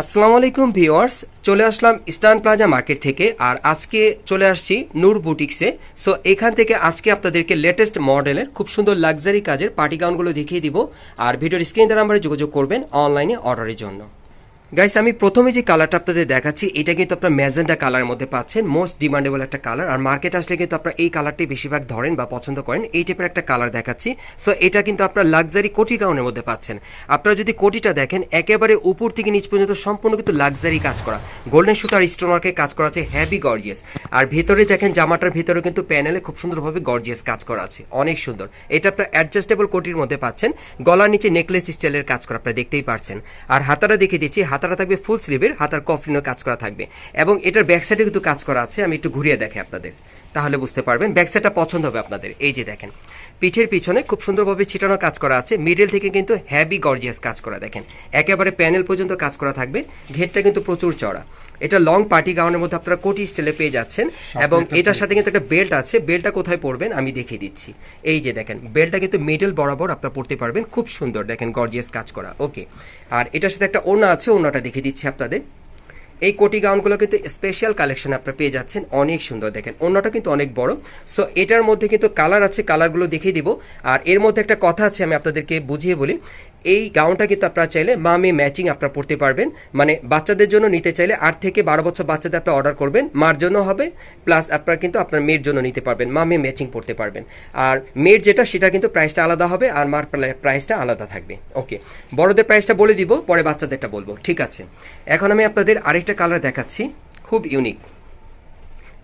আসসালামু আলাইকুম ভিওয়ার্স চলে আসলাম ইস্টার্ন প্লাজা মার্কেট থেকে, আর আজকে চলে আসছি নূর বুটিক্সে। সো, এখান থেকে আজকে আপনাদেরকে লেটেস্ট মডেলের খুব সুন্দর লাক্সারি কাজের পার্টি গাউনগুলো দেখিয়ে দিব, আর ভিডিওর স্ক্রিন দ্বারা আমরা যোগাযোগ করবেন অনলাইনে অর্ডারের জন্য। গাইস আমি প্রথমে যে কালারটা আপনাদের দেখাচ্ছি, এটা কিন্তু আপনার ম্যাজেন্টা কালার মধ্যে পাচ্ছেন। মোস্ট ডিমান্ডেবল একটা কালার আর মার্কেট আসলে কিন্তু আপনার এই কালারটি বেশিরভাগ ধরেন বা পছন্দ করেন। এই টাইপের একটা কালার দেখাচ্ছি। সো এটা কিন্তু আপনার লাক্সারি কোটি গাউনের মধ্যে পাচ্ছেন। আপনারা যদি কোটিটা দেখেন, একেবারে উপর থেকে নিচ পর্যন্ত সম্পূর্ণ কিন্তু লাক্সারি কাজ করা। গোল্ডেন সুতার স্টোনওয়ার্কে কাজ করা আছে হ্যাভি গর্জিয়াস আর ভেতরে দেখেন, জামাটার ভেতরে কিন্তু প্যানেলে খুব সুন্দরভাবে গর্জিয়াস কাজ করা আছে। অনেক সুন্দর। এটা আপনার অ্যাডজাস্টেবল কোটির মধ্যে পাচ্ছেন। গলার নিচে নেকলেস স্টাইলের কাজ করা আপনারা দেখতেই পারছেন। আর হাতাটা দেখিয়ে দিচ্ছি হাতাটা থাকবে ফুল স্লিভের হাতার কফলিনও কাজ করা থাকবে। এবং এটার ব্যাক সাইডে কিন্তু কাজ করা আছে, আমি একটু ঘুরিয়ে দেখে আপনাদের। তাহলে বুঝতে পারবেন ব্যাক সাইডটা পছন্দ হবে আপনাদের। এই যে দেখেন পিঠের পিছনে খুব সুন্দরভাবে ছিটানো কাজ করা আছে। মিডল থেকে কিন্তু হ্যাভি গর্জিয়াস কাজ করা দেখেন। একেবারে প্যানেল পর্যন্ত কাজ করা থাকবে। ঘেরটা কিন্তু প্রচুর চড়া এটা লং পার্টি গাউনের মধ্যে আপনারা কোটি স্টাইলে পেয়ে যাচ্ছেন। এবং এটার সাথে কিন্তু একটা বেল্ট আছে। বেল্টটা কোথায় পরবেন আমি দেখিয়ে দিচ্ছি। এই যে দেখেন বেল্টটা কিন্তু মিডল বরাবর আপনারা পড়তে পারবেন। খুব সুন্দর দেখেন গর্জিয়াস কাজ করা। ওকে আর এটার সাথে একটা ওড়না আছে ওড়নাটা দেখিয়ে দিচ্ছি আপনাদের। এই কোটি গাউনগুলো কিন্তু স্পেশাল কালেকশন আপনারা পেয়ে যাচ্ছেন, অনেক সুন্দর দেখেন। অন্যটা কিন্তু অনেক বড়। সো এটার মধ্যে কিন্তু কালার আছে কালারগুলো দেখিয়ে দিব। আর এর মধ্যে একটা কথা আছে, আমি আপনাদেরকে বুঝিয়ে বলি। এই গাউনটা কিন্তু আপনারা চাইলে মা মেয়ে ম্যাচিং আপনারা পড়তে পারবেন। মানে বাচ্চাদের জন্য নিতে চাইলে আট থেকে বারো বছর বাচ্চাদের আপনারা অর্ডার করবেন। মার জন্য হবে প্লাস আপনারা কিন্তু আপনার মেয়ের জন্য নিতে পারবেন মা মেয়ে ম্যাচিং পড়তে পারবেন। আর মেয়ের যেটা, সেটা কিন্তু প্রাইসটা আলাদা হবে, আর মার প্রাইসটা আলাদা থাকবে। ওকে বড়দের প্রাইসটা বলে দিব, পরে বাচ্চাদেরটা বলব। ঠিক আছে, এখন আমি আপনাদের আরেকটা কালার দেখাচ্ছি, খুব ইউনিক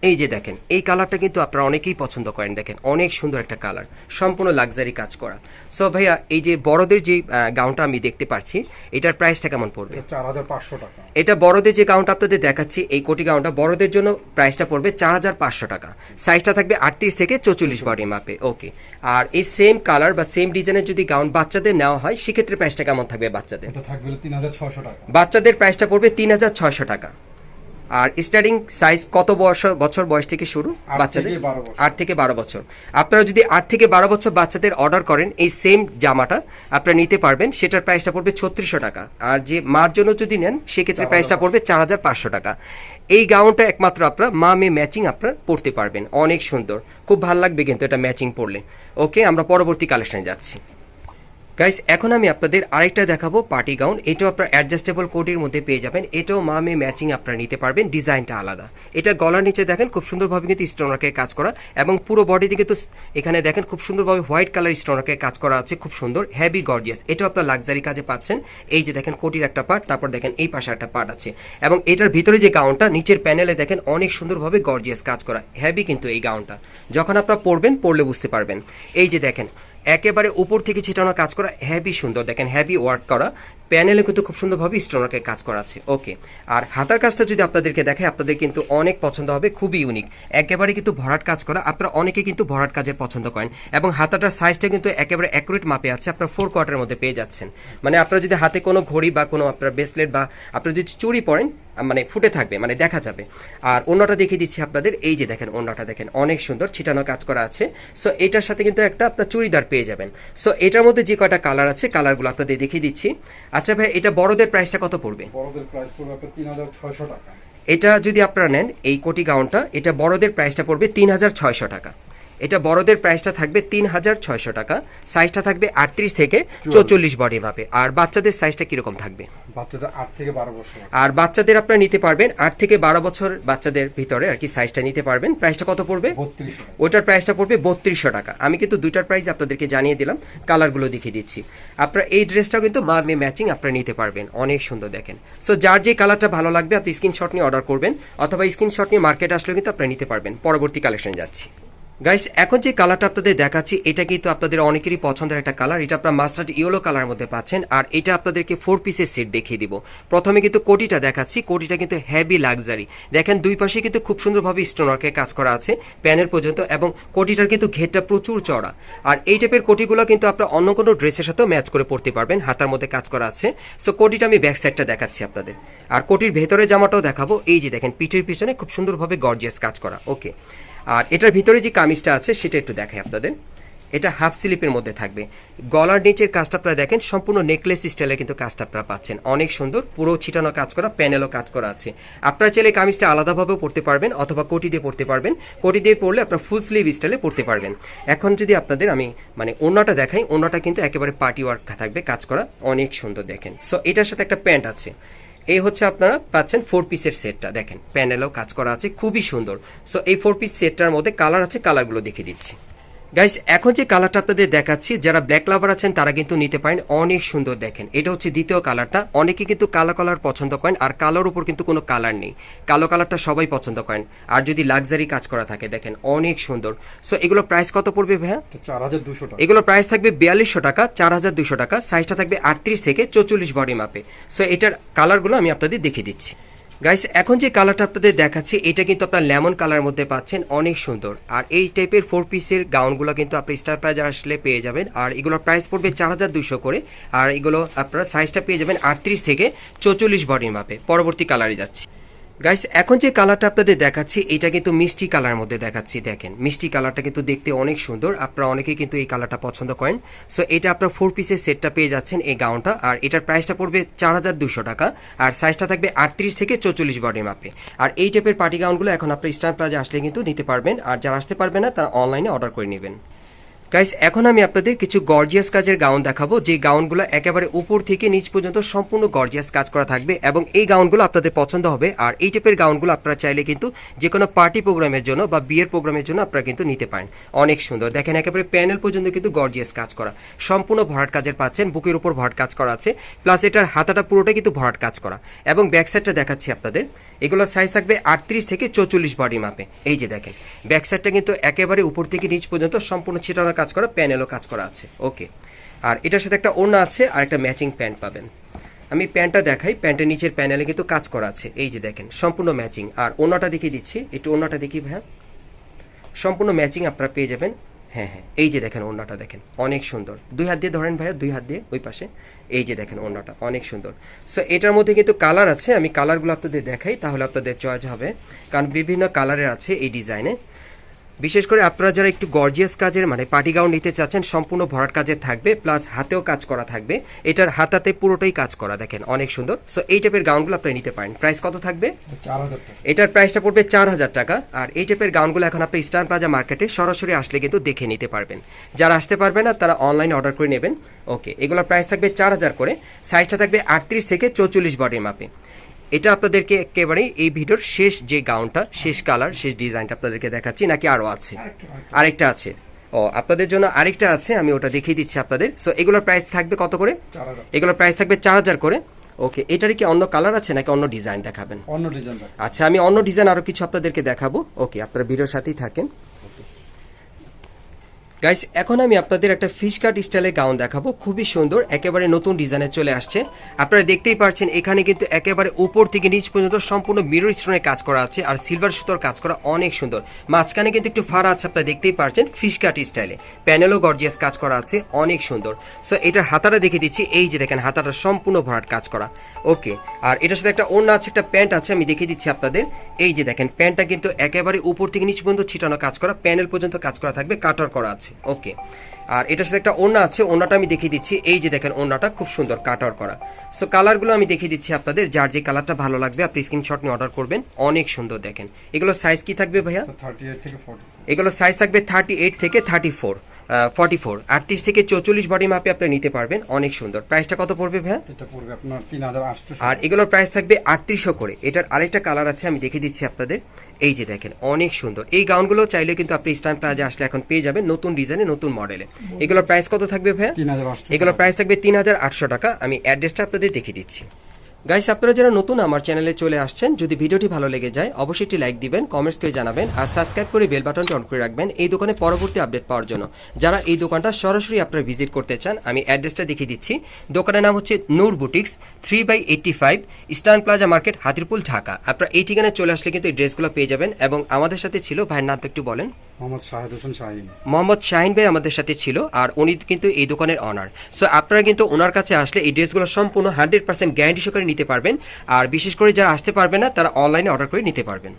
এই যে দেখেন এই কালারটা কিন্তু আপনারা অনেকেই পছন্দ করেন। দেখেন অনেক সুন্দর একটা কালার সম্পূর্ণ লাক্সারি কাজ করা। সো ভাইয়া এই যে বড়দের যে গাউনটা আমি দেখতে পাচ্ছি এটার প্রাইসটা কেমন পড়বে? চার হাজার পাঁচশো টাকা। এটা বড়দের যে গাউনটা আপনাদের দেখাচ্ছি এই কোটি গাউনটা বড়দের জন্য প্রাইসটা পড়বে চার হাজার পাঁচশো টাকা। সাইজটা থাকবে আটত্রিশ থেকে চৌচল্লিশ বডি মাপে ওকে আর এই সেম কালার বা সেম ডিজাইনের যদি গাউন বাচ্চাদের নেওয়া হয় সেক্ষেত্রে প্রাইসটা কেমন থাকবে বাচ্চাদের? থাকবে তিন হাজার ছশো টাকা। বাচ্চাদের প্রাইসটা পড়বে তিন হাজার ছয়শো টাকা। আর স্টার্টিং সাইজ কত বছর বছর বয়স থেকে শুরু? বাচ্চাদের। আট থেকে বারো বছর। আপনারা যদি আট থেকে বারো বছর বাচ্চাদের অর্ডার করেন এই সেম জামাটা আপনারা নিতে পারবেন। সেটার প্রাইসটা পড়বে ছত্রিশশো টাকা। আর যে মার জন্য যদি নেন সেক্ষেত্রে প্রাইসটা পড়বে চার হাজার পাঁচশো টাকা। এই গাউনটা একমাত্র আপনারা মা মেয়ে ম্যাচিং আপনারা পড়তে পারবেন। অনেক সুন্দর। খুব ভালো লাগবে কিন্তু এটা ম্যাচিং পড়লে ওকে আমরা পরবর্তী কালেকশনে যাচ্ছি। গাইস এখন আমি আপনাদের আরেকটা দেখাবো পার্টি গাউন এটাও আপনার অ্যাডজাস্টেবল কোটির মধ্যে পেয়ে যাবেন। এটাও মা মেয়ে ম্যাচিং আপনারা নিতে পারবেন ডিজাইনটা আলাদা। এটা গলার নিচে দেখেন, খুব সুন্দরভাবে কিন্তু স্টোনারকে কাজ করা। এবং পুরো বডিতে কিন্তু এখানে দেখেন, খুব সুন্দরভাবে হোয়াইট কালার স্টোনারকে কাজ করা আছে, খুব সুন্দর হ্যাভি গর্জিয়াস এটাও আপনার লাক্সারি কাজে পাচ্ছেন। এই যে দেখেন কোটির একটা পার্ট তারপর দেখেন, এই পাশে একটা পার্ট আছে। এবং এটার ভিতরে যে গাউনটা নিচের প্যানেলে দেখেন, অনেক সুন্দরভাবে গর্জিয়াস কাজ করা। হ্যাভি কিন্তু এই গাউনটা যখন আপনারা পরবেন, পরলে বুঝতে পারবেন। এই যে দেখেন একেবারে উপর থেকে ছিটানো কাজ করা হ্যাভি সুন্দর। দেখেন হ্যাভি ওয়ার্ক করা। প্যানেলে কিন্তু খুব সুন্দরভাবে স্টোনারকে কাজ করা আছে ওকে, আর হাতার কাজটা যদি আপনাদেরকে দেখে আপনাদের কিন্তু অনেক পছন্দ হবে, খুবই ইউনিক একেবারে কিন্তু ভরাট কাজ করা, আপনারা অনেকে কিন্তু ভরাট কাজের পছন্দ করেন। এবং হাতাটার সাইজটা কিন্তু একেবারে অ্যাকুরেট মাপে আছে, আপনার ফোর কোয়ার্টারের মধ্যে পেয়ে যাচ্ছেন। মানে আপনারা যদি হাতে কোনো ঘড়ি বা কোনো আপনার ব্রেসলেট বা আপনারা যদি চুড়ি পরেন মানে ফুটে থাকবে মানে দেখা যাবে। আর অন্যটা দেখিয়ে দিচ্ছি আপনাদের, এই যে দেখেন অন্যটা দেখেন, অনেক সুন্দর, ছিটানো কাজ করা আছে। সো এটার সাথে কিন্তু একটা আপনার চুড়িদার পেয়ে যাবেন। সো এটার মধ্যে যে কয়টা কালার আছে কালারগুলো আপনাদের দেখিয়ে দিচ্ছি। আচ্ছা ভাই এটা বড়দের প্রাইসটা কত পড়বে? বড়দের প্রাইস পড়বে আপনার তিন হাজার ছয়শো টাকা। এটা যদি আপনারা নেন এই কোটি গাউনটা এটা বড়দের প্রাইসটা পড়বে তিন হাজার ছয়শো টাকা। এটা বড়দের প্রাইসটা থাকবে তিন হাজার ছয়শো টাকা সাইজটা থাকবে আটত্রিশ থেকে চৌচল্লিশ বডি মাপে। আর বাচ্চাদের সাইজটা কীরকম থাকবে? বাচ্চাদের আট থেকে বারো বছর। আর বাচ্চাদের আপনারা নিতে পারবেন আট থেকে বারো বছর বাচ্চাদের ভিতরে আর কি সাইজটা নিতে পারবেন। প্রাইসটা কত পড়বে? ওটার প্রাইসটা পড়বে বত্রিশশো টাকা। আমি কিন্তু দুইটার প্রাইস আপনাদেরকে জানিয়ে দিলাম কালারগুলো দেখিয়ে দিচ্ছি। আপনারা এই ড্রেসটাও কিন্তু মা মেয়ে ম্যাচিং আপনারা নিতে পারবেন অনেক সুন্দর দেখেন। সো যার যে কালারটা ভালো লাগবে আপনি স্ক্রিনশট নিয়ে অর্ডার করবেন অথবা স্ক্রিনশট নিয়ে মার্কেট আসলেও কিন্তু আপনারা নিতে পারবেন। পরবর্তী কালেকশনে যাচ্ছি। গাইস এখন যে কালারটা আপনাদের দেখাচ্ছি, এটা কিন্তু আপনাদের অনেকেরই পছন্দের একটা কালার এটা আপনার মাস্টার্ড ইয়েলো কালার মধ্যে পাচ্ছেন, আর এটা আপনাদেরকে ফোর পিসের সেট দেখিয়ে দিব। প্রথমে কিন্তু কোটিটা দেখাচ্ছি, কোটিটা কিন্তু হেভি লাক্সারি দেখেন, দুই পাশে কিন্তু খুব সুন্দরভাবে স্টোনারকে কাজ করা আছে প্যানের পর্যন্ত, এবং কোটিটার কিন্তু ঘেরটা প্রচুর চড়া আর এই টাইপের কোটিগুলো কিন্তু আপনার অন্য কোনো ড্রেসের সাথেও ম্যাচ করে পড়তে পারবেন, হাতার মধ্যে কাজ করা আছে। সো কোটিটা আমি ব্যাক সাইডটা দেখাচ্ছি আপনাদের। আর কোটির ভেতরে জামাটাও দেখাবো। এই যে দেখেন, পিঠের পিছনে খুব সুন্দরভাবে গর্জিয়াস কাজ করা। ওকে আর এটার ভিতরে যে কামিজটা আছে, সেটা একটু দেখাই আপনাদের। এটা হাফ স্লিপের মধ্যে থাকবে। গলার নিচের কাজটা আপনারা দেখেন, সম্পূর্ণ নেকলেস স্টাইলের কিন্তু কাজটা আপনারা পাচ্ছেন। অনেক সুন্দর, পুরো ছিটানো কাজ করা, প্যানেলও কাজ করা আছে। আপনারা চাইলে কামিজটা আলাদাভাবেও পড়তে পারবেন, অথবা কোটি দিয়ে পড়তে পারবেন। কোটি দিয়ে পড়লে আপনার ফুল স্লিভ স্টাইলে পড়তে পারবেন। এখন যদি আপনাদের আমি মানে ওনাটা দেখাই ওনাটা কিন্তু একেবারে পার্টি ওয়ার্ক থাকবে, কাজ করা অনেক সুন্দর দেখেন। সো এটার সাথে একটা প্যান্ট আছে। এই হচ্ছে আপনারা পাচ্ছেন ফোর পিসের সেটটা দেখেন প্যানেলও কাজ করা আছে, খুবই সুন্দর। সো এই ফোর পিস সেটটার মধ্যে কালার আছে কালারগুলো দেখিয়ে দিচ্ছি। গাইস এখন যে কালারটা আপনাদের দেখাচ্ছি যারা ব্ল্যাক লাভার আছেন তারা কিন্তু নিতে পারেন অনেক সুন্দর দেখেন। এটা হচ্ছে দ্বিতীয় কালারটা অনেকে কিন্তু কালো কালার পছন্দ করেন আর কালোর উপর কিন্তু কোনো কালার নেই। কালো কালারটা সবাই পছন্দ করেন। আর যদি লাক্সারি কাজ করা থাকে দেখেন অনেক সুন্দর। সো এগুলো প্রাইস কত পড়বে ভাইয়া? চার হাজার দুশো টাকা। এগুলো প্রাইস থাকবে বিয়াল্লিশশো টাকা চার হাজার দুশো টাকা। সাইজটা থাকবে আটত্রিশ থেকে চৌচল্লিশ বডি মাপে সো এটার কালারগুলো আমি আপনাদের দেখিয়ে দিচ্ছি। গাইস এখন যে কালারটা আপনাদের দেখাচ্ছি, এটা কিন্তু আপনার লেমন কালার মধ্যে পাচ্ছেন, অনেক সুন্দর। আর এই টাইপের ফোর পিসের গাউনগুলো কিন্তু আপনি স্টার প্রাইজ আসলে পেয়ে যাবেন। আর এগুলোর প্রাইস পড়বে চার হাজার দুশো করে। আর এগুলো আপনারা সাইজটা পেয়ে যাবেন আটত্রিশ থেকে চৌচল্লিশ বডির মাপে পরবর্তী কালারে যাচ্ছি। গাইস এখন যে কালারটা আপনাদের দেখাচ্ছি, এটা কিন্তু মিষ্টি কালার মধ্যে দেখাচ্ছি, দেখেন। মিষ্টি কালারটা কিন্তু দেখতে অনেক সুন্দর। আপনারা অনেকেই কিন্তু এই কালারটা পছন্দ করেন। সো এটা আপনার ফোর পিসের সেটটা পেয়ে যাচ্ছেন এই গাউনটা আর এটার প্রাইসটা পড়বে চার হাজার দুশো টাকা। আর সাইজটা থাকবে আটত্রিশ থেকে চৌচল্লিশ বডি মাপে আর এই টাইপের পার্টি গাউনগুলো এখন আপনার স্টার প্লাজা আসলে কিন্তু নিতে পারবেন। আর যারা আসতে পারবে না, তারা অনলাইনে অর্ডার করে নেবেন। গাইস এখন আমি আপনাদের কিছু গর্জিয়াস কাজের গাউন দেখাবো। যে গাউনগুলো একেবারে উপর থেকে নিচ পর্যন্ত সম্পূর্ণ গর্জিয়াস কাজ করা থাকবে এবং এই গাউনগুলো আপনাদের পছন্দ হবে। আর এই টাইপের গাউনগুলো আপনারা চাইলে কিন্তু যে কোনো পার্টি প্রোগ্রামের জন্য বা বিয়ের প্রোগ্রামের জন্য আপনারা কিন্তু নিতে পারেন। অনেক সুন্দর। দেখেন একেবারে প্যানেল পর্যন্ত কিন্তু গর্জিয়াস কাজ করা। সম্পূর্ণ ভরাট কাজের পাচ্ছেন, বুকের উপর ভরাট কাজ করা আছে। প্লাস এটার হাতাটা পুরোটাই কিন্তু ভরাট কাজ করা। এবং ব্যাক সাইডটা দেখাচ্ছি আপনাদের। এগুলোর সাইজ থাকবে আটত্রিশ থেকে চৌচল্লিশ বডি মাপে এই যে দেখেন ব্যাক সাইডটা কিন্তু একেবারে উপর থেকে নিচ পর্যন্ত সম্পূর্ণ ছিটানো কাজ করা প্যানেলও কাজ করা আছে। ওকে আর এটার সাথে একটা ওড়না আছে আর একটা ম্যাচিং প্যান্ট পাবেন। আমি প্যান্টটা দেখাই প্যান্টের নিচের প্যানেলে কিন্তু কাজ করা আছে। এই যে দেখেন, সম্পূর্ণ ম্যাচিং আর ওড়নাটা দেখিয়ে দিচ্ছি, একটু ওড়নাটা দেখি ভাইয়া। সম্পূর্ণ ম্যাচিং আপনারা পেয়ে যাবেন। হ্যাঁ হ্যাঁ। এই যে দেখেন ওড়নাটা দেখেন, অনেক সুন্দর। দুই হাত দিয়ে ধরেন ভাইয়া, দুই হাত দিয়ে ওই পাশে। এই যে দেখেন ওড়নাটা, অনেক সুন্দর। সো এটার মধ্যে কিন্তু কালার আছে, আমি কালারগুলো আপনাদের দেখাই, তাহলে আপনাদের চয়েস হবে। কারণ বিভিন্ন কালারের আছে এই ডিজাইনে বিশেষ করে আপনারা যারা একটু গর্জিয়াস কাজের মানে পার্টি গাউন নিতে চাচ্ছেন সম্পূর্ণ ভরাট কাজের থাকবে প্লাস হাতেও কাজ করা থাকবে। এটার হাতাতে পুরোটাই কাজ করা দেখেন অনেক সুন্দর। সো এই টাইপের গাউনগুলো আপনি নিতে পারেন। প্রাইস কত থাকবে? এটার প্রাইসটা পড়বে চার হাজার টাকা। আর এই টাইপের গাউনগুলো এখন আপনি স্টার প্লাজা মার্কেটে সরাসরি আসলে কিন্তু দেখে নিতে পারবেন। যারা আসতে পারবে না তারা অনলাইনে অর্ডার করে নেবেন। ওকে এগুলোর প্রাইস থাকবে চার হাজার করে। সাইজটা থাকবে আটত্রিশ থেকে চৌচল্লিশ বডির মাপে এটা আপনাদেরকে একেবারে এই ভিডিওর শেষ যে গাউনটা শেষ কালার শেষ ডিজাইনটা আপনাদেরকে দেখাচ্ছি নাকি আরও আছে? আরেকটা আছে। ও আপনাদের জন্য আরেকটা আছে আমি ওটা দেখিয়ে দিচ্ছি আপনাদের। সো এগুলোর প্রাইস থাকবে কত করে? এগুলোর প্রাইস থাকবে চার হাজার করে। ওকে এটারই কি অন্য কালার আছে নাকি অন্য ডিজাইন দেখাবেন? অন্য ডিজাইন আচ্ছা আমি অন্য ডিজাইন আরও কিছু আপনাদেরকে দেখাবো। ওকে আপনারা ভিডিওর সাথেই থাকেন। গাইস এখন আমি আপনাদের একটা ফিশ কাট স্টাইলে গাউন দেখাবো। খুবই সুন্দর, একেবারে নতুন ডিজাইনে চলে আসছে। আপনারা দেখতেই পাচ্ছেন এখানে কিন্তু একেবারে উপর থেকে নিচ পর্যন্ত সম্পূর্ণ মিরর স্টোনের কাজ করা আছে, আর সিলভার সুতোর কাজ করা অনেক সুন্দর। মাঝখানে কিন্তু একটু ফাড়া আছে, আপনারা দেখতেই পাচ্ছেন ফিশ কাট স্টাইলে প্যানেলও গর্জিয়াস কাজ করা আছে, অনেক সুন্দর। সো এটার হাতাটা দেখে দিচ্ছি, এই যে দেখেন, হাতাটা সম্পূর্ণ ভরাট কাজ করা। ওকে আর এটার সাথে একটা ওড়না আছে, একটা প্যান্ট আছে, আমি দেখিয়ে দিচ্ছি আপনাদের। এই যে দেখেন প্যান্টটা কিন্তু একেবারে উপর থেকে নিচ পর্যন্ত ছিটানো কাজ করা প্যানেল পর্যন্ত কাজ করা থাকবে কাটার করা আছে। ওকে আর এটার সাথে একটা ওড়না আছে ওড়নাটা আমি দেখিয়ে দিচ্ছি। এই যে দেখেন ওড়নাটা খুব সুন্দর কাটার করা। সো কালারগুলো আমি দেখিয়ে দিচ্ছি আপনাদের। যার যে কালারটা ভালো লাগবে আপনি স্ক্রিনশট নিয়ে অর্ডার করবেন। অনেক সুন্দর দেখেন। এগুলো সাইজ কি থাকবে ভাইয়া? এগুলো সাইজ থাকবে থার্টি এইট থেকে থার্টি ফোর ফর্টি ফোর আটত্রিশ থেকে চৌচল্লিশ বডি মাপে আপনি নিতে পারবেন। অনেক সুন্দর। প্রাইসটা কত পড়বে ভাইয়া? এটা পড়বে আপনার তিন হাজার আটশো আর এগুলোর প্রাইস থাকবে আটত্রিশশো করে। এটার আরেকটা কালার আছে আমি দেখে দিচ্ছি আপনাদের। এই যে দেখেন অনেক সুন্দর। এই গাউনগুলো চাইলে কিন্তু আপনি স্টান প্লাজা আসলে এখন পেয়ে যাবেন নতুন ডিজাইনে নতুন মডেলে এগুলোর প্রাইস কত থাকবে আটশো এগুলোর প্রাইস থাকবে তিন হাজার আটশো টাকা। আমি অ্যাড্রেসটা আপনাদের দেখিয়ে দিচ্ছি। গাইস আপনারা যারা নতুন আমার চ্যানেলে চলে আসছেন যদি ভিডিওটি ভালো লেগে যায় অবশ্যই একটি লাইক দিবেন কমেন্টস করে জানাবেন আর সাবস্ক্রাইব করে বেল বাটনটি অন করে রাখবেন এই দোকানে পরবর্তী আপডেট পাওয়ার জন্য। যারা এই দোকানটা সরাসরি আপনারা ভিজিট করতে চান আমি অ্যাড্রেসটা দেখিয়ে দিচ্ছি। দোকানের নাম হচ্ছে Noor boutiques three by eighty five eastern plaza market Hatirpool Dhaka. আপনারা এই ঠিকানায় চলে আসলে কিন্তু এই ড্রেসগুলো পেয়ে যাবেন এবং আমাদের সাথে ছিল ভাইয়ের নামটা একটু বলেন। মোহাম্মদ শাহেদ হোসেন শাহিন। মোহাম্মদ শাহিন ভাই আমাদের সাথে ছিল আর উনি কিন্তু এই দোকানের অনার সো আপনারা কিন্তু ওনার কাছে আসলে এই ড্রেসগুলো সম্পূর্ণ হান্ড্রেড পার্সেন্ট গ্যারান্টি সহকারে নিতে পারবেন। আর বিশেষ করে যারা আসতে পারবে না, তারা অনলাইনে অর্ডার করে নিতে পারবেন।